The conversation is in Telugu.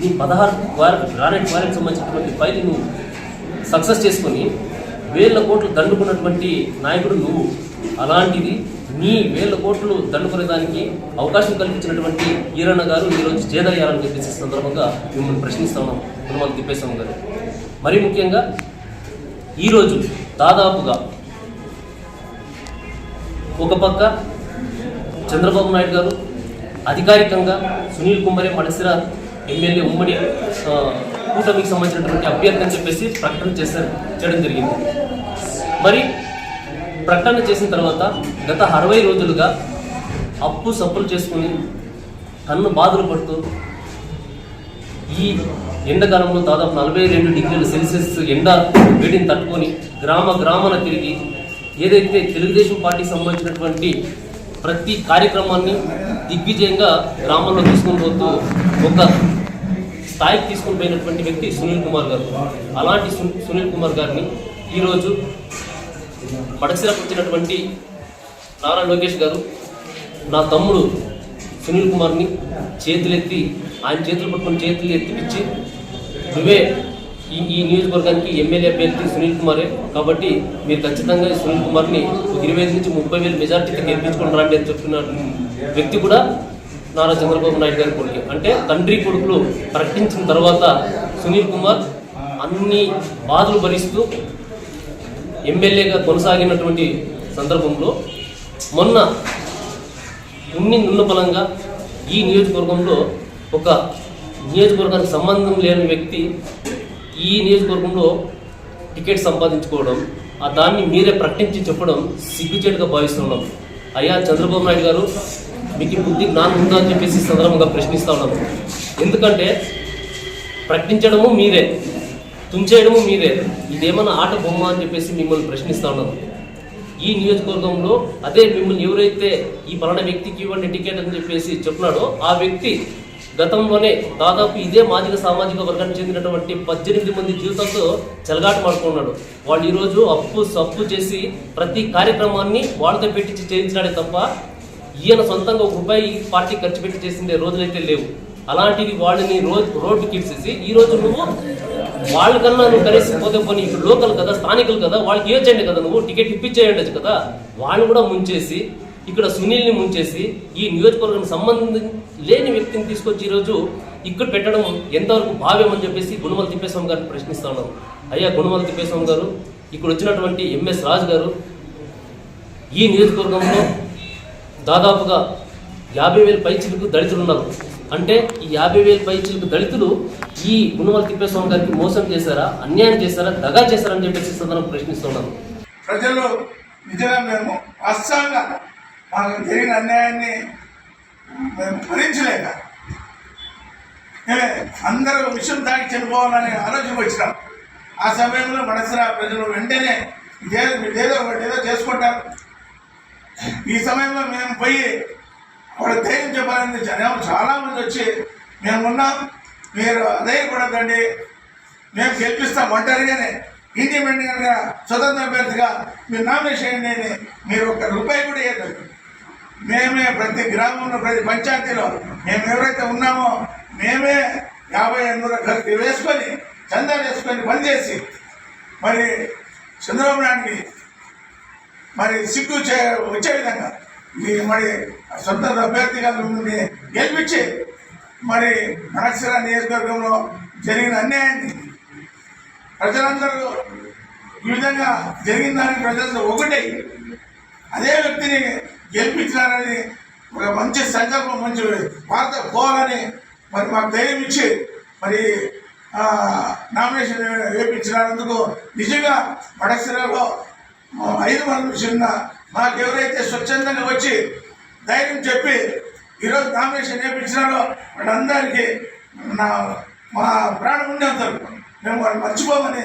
నీ పదహారు క్వారీ గ్రానైట్ క్వారీకి సంబంధించినటువంటి ఫైల్ నువ్వు సక్సెస్ చేసుకొని వేల కోట్లు దండుకున్నటువంటి నాయకుడు నువ్వు. అలాంటిది నీ వేల కోట్లు దండుకునేదానికి అవకాశం కల్పించినటువంటి ఈరన్న గారు ఈరోజు చేదయ్యాలని చెప్పేసి సందర్భంగా మిమ్మల్ని ప్రశ్నిస్తా ఉన్నాం తిరుమల తిప్పేశాం గారు. మరీ ముఖ్యంగా ఈరోజు దాదాపుగా ఒక పక్క చంద్రబాబు నాయుడు గారు అధికారికంగా సునీల్ కుమారే మడసిరా ఎమ్మెల్యే ఉమ్మడి కూటమికి సంబంధించినటువంటి అభ్యర్థి అని చెప్పేసి ప్రకటన చేశారు చేయడం జరిగింది. మరి ప్రకటన చేసిన తర్వాత గత అరవై రోజులుగా అప్పు సప్పులు చేసుకుని కన్ను బాధలు పడుతూ ఈ ఎండాకాలంలో దాదాపు నలభై రెండు డిగ్రీల సెల్సియస్ ఎండ వేడిని తట్టుకొని గ్రామ గ్రామాన తిరిగి ఏదైతే తెలుగుదేశం పార్టీకి సంబంధించినటువంటి ప్రతి కార్యక్రమాన్ని దిగ్విజయంగా గ్రామంలో తీసుకుని పోతూ ఒక స్థాయికి తీసుకుని పోయినటువంటి వ్యక్తి సునీల్ కుమార్ గారు. అలాంటి సునీల్ కుమార్ గారిని ఈరోజు పడసిరకు వచ్చినటువంటి నారా లోకేష్ గారు నా తమ్ముడు సునీల్ కుమార్ని చేతులెత్తి ఆయన చేతులు పట్టుకొని చేతులు ఎత్తిపించి నువ్వే ఈ ఈ నియోజకవర్గానికి ఎమ్మెల్యే అభ్యర్థి సునీల్ కుమారే. కాబట్టి మీరు ఖచ్చితంగా సునీల్ కుమార్ని ఇరవై ఐదు నుంచి ముప్పై వేలు మెజార్టీతో గెలిపించుకుని రండి అని చెప్తున్న వ్యక్తి కూడా నారా చంద్రబాబు నాయుడు గారి కొడుకు. అంటే తండ్రి కొడుకులు ప్రకటించిన తర్వాత సునీల్ కుమార్ అన్ని బాధలు భరిస్తూ ఎమ్మెల్యేగా కొనసాగినటువంటి సందర్భంలో మొన్న ఉన్ని నున్న బలంగా ఈ నియోజకవర్గంలో ఒక నియోజకవర్గానికి సంబంధం లేని వ్యక్తి ఈ నియోజకవర్గంలో టికెట్ సంపాదించుకోవడం ఆ దాన్ని మీరే ప్రకటించి చెప్పడం సిగ్గుచేటుగా భావిస్తున్నాం. అయ్యా చంద్రబాబు నాయుడు గారు మీకు బుద్ధి జ్ఞానం ఉందా అని చెప్పేసి సందర్భంగా ప్రశ్నిస్తా ఉన్నాను. ఎందుకంటే ప్రకటించడము మీరే తుంచేయడము మీరే. ఇదేమన్నా ఆట బొమ్మ అని చెప్పేసి మిమ్మల్ని ప్రశ్నిస్తా ఉన్నాను. ఈ నియోజకవర్గంలో అదే మిమ్మల్ని ఎవరైతే ఈ పలానా వ్యక్తికి ఇవ్వండి టికెట్ అని చెప్పేసి చెప్తున్నాడో ఆ వ్యక్తి గతంలోనే దాదాపు ఇదే మాదిక సామాజిక వర్గానికి చెందినటువంటి పద్దెనిమిది మంది జీవితాలతో చెలగాట మాడుకున్నాడు. వాళ్ళు ఈరోజు అప్పు సప్పు చేసి ప్రతి కార్యక్రమాన్ని వాళ్ళతో పెట్టి చేయించినాడే తప్ప ఈయన సొంతంగా ఒక రూపాయి పార్టీ ఖర్చు పెట్టి చేసిందే రోజులైతే లేవు. అలాంటివి వాళ్ళని రోజు రోడ్డు ఇచ్చేసి ఈ రోజు నువ్వు వాళ్ళకన్నా నువ్వు కనీసం పోతే పోనీ ఇప్పుడు లోకల్ కదా స్థానికులు కదా వాళ్ళకి ఇవ్వచ్చండి కదా నువ్వు? టికెట్ ఇప్పించేయండి కదా? వాళ్ళు కూడా ముంచేసి ఇక్కడ సునీల్ని ముంచేసి ఈ నియోజకవర్గం సంబంధం లేని వ్యక్తిని తీసుకొచ్చి ఈరోజు ఇక్కడ పెట్టడం ఎంతవరకు భావ్యం అని చెప్పేసి గుణమల తిప్పేస్వామి గారిని ప్రశ్నిస్తా ఉన్నాను అయ్యా గుణమల తిప్పేస్వామి గారు ఇక్కడ వచ్చినటువంటి ఎంఎస్ రాజు గారు ఈ నియోజకవర్గంలో దాదాపుగా యాభై వేల పైచిలకు దళితులు ఉన్నారు అంటే ఈ యాభై వేల పైచిలకు దళితులు ఈ గుణమల తిప్పేస్వామి గారికి మోసం చేశారా అన్యాయం చేశారా దగా చేశారని చెప్పేసి సందర్భం ప్రశ్నిస్తున్నాను ప్రజలు నిజంగా మేము అస్సాంగా మాకు జరిగిన అన్యాయాన్ని మేము భరించలేక అందరూ విషయం తాగి చనిపోవాలనే ఆలోచన వచ్చినాం. ఆ సమయంలో మనసురా ప్రజలు వెంటనే ఇదేదో ఇదేదో ఏదో చేసుకుంటారు. ఈ సమయంలో మేము పోయి వాడు ధైర్యం చెప్పాలని జనం చాలామంది వచ్చి మేము ఉన్నాం మీరు అదేయకూడదండి మేము గెలిపిస్తాం ఒంటరిగానే ఇండిపెండెంట్గా స్వతంత్ర అభ్యర్థిగా మీరు నామినేషన్ చేయండి అని మీరు ఒక రూపాయి కూడా ఇవ్వద్దు మేమే ప్రతి గ్రామంలో ప్రతి పంచాయతీలో మేము ఎవరైతే ఉన్నామో మేమే యాభై ఎనిమిది ఖర్చు వేసుకొని చందా వేసుకొని పనిచేసి మరి చంద్రబాబు నాయుడికి మరి సిగ్గు చే వచ్చే విధంగా. ఈ మరి సొంత అభ్యర్థిగా మిమ్మల్ని గెలిపించి మరి నరసర నియోజకవర్గంలో జరిగిన అన్యాయాన్ని ప్రజలందరూ ఈ విధంగా జరిగిన దానికి ప్రజలందరూ ఒకటే. అదే వ్యక్తిని గెలిపించినారని ఒక మంచి సంకల్పం మంచి వార్త పోవాలని మరి మాకు ధైర్యం ఇచ్చి మరి నామినేషన్ వేపించినందుకు నిజంగా మడసిరలో ఐదు మంది చిన్న మాకు ఎవరైతే స్వచ్ఛందంగా వచ్చి ధైర్యం చెప్పి ఈరోజు నామినేషన్ వేయించినారో వాళ్ళందరికీ నా మా ప్రాణం ఉండేంత మేము వాళ్ళు మర్చిపోమని